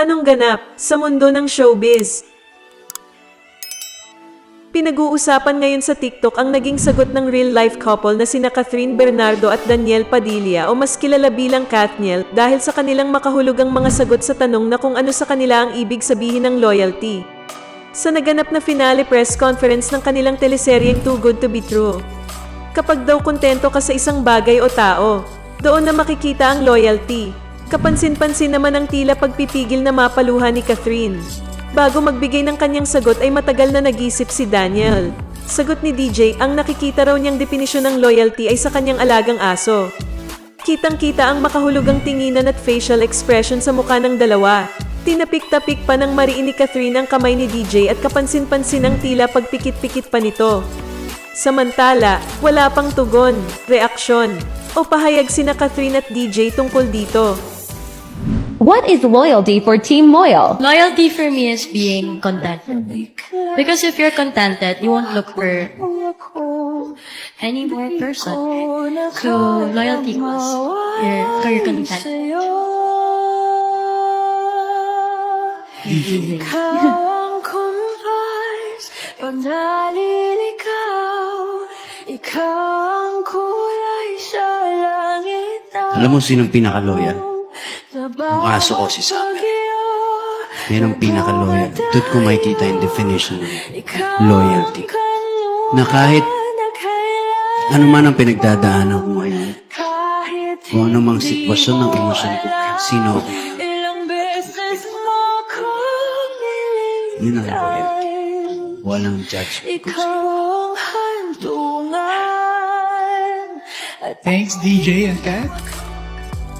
Anong ganap sa mundo ng showbiz? Pinag-uusapan ngayon sa TikTok ang naging sagot ng real-life couple na sina Catherine Bernardo at Daniel Padilla o mas kilala bilang Katniel dahil sa kanilang makahulugang mga sagot sa tanong na kung ano sa kanila ang ibig sabihin ng loyalty. Sa naganap na finale press conference ng kanilang teleseryeng Too Good To Be True. Kapag daw kontento ka sa isang bagay o tao, doon na makikita ang loyalty. Kapansin-pansin naman ang tila pagpipigil na mapaluha ni Catherine. Bago magbigay ng kanyang sagot ay matagal na nag-isip si Daniel. Sagot ni DJ, ang nakikita raw niyang definisyon ng loyalty ay sa kanyang alagang aso. Kitang-kita ang makahulugang tinginan at facial expression sa mukha ng dalawa. Tinapik-tapik pa ng mariin ni Catherine ang kamay ni DJ at kapansin-pansin ang tila pagpikit-pikit pa nito. Samantala, wala pang tugon, reaksyon, o pahayag sina Catherine at DJ tungkol dito. What is loyalty for Team Loyal? Loyalty for me is being contented. Because if you're contented, you won't look for any more person. So, loyalty was you're, you're content. Ikaw ang kumpas Pag naliligaw Ikaw ang kulay sa langit na Alam mo sinong pinaka-loyal? Ang aso ko si Samuel. Yan ang pinaka-loyal. Doon ko makikita yung definition ng loyalty. Na kahit ano man ang pinagdadaanan ko ngayon, kung ano mang sitwasyon ng emosyon ko, sino ako, yun ang loyalty. Walang judgment. At Thanks, DJ and Kat.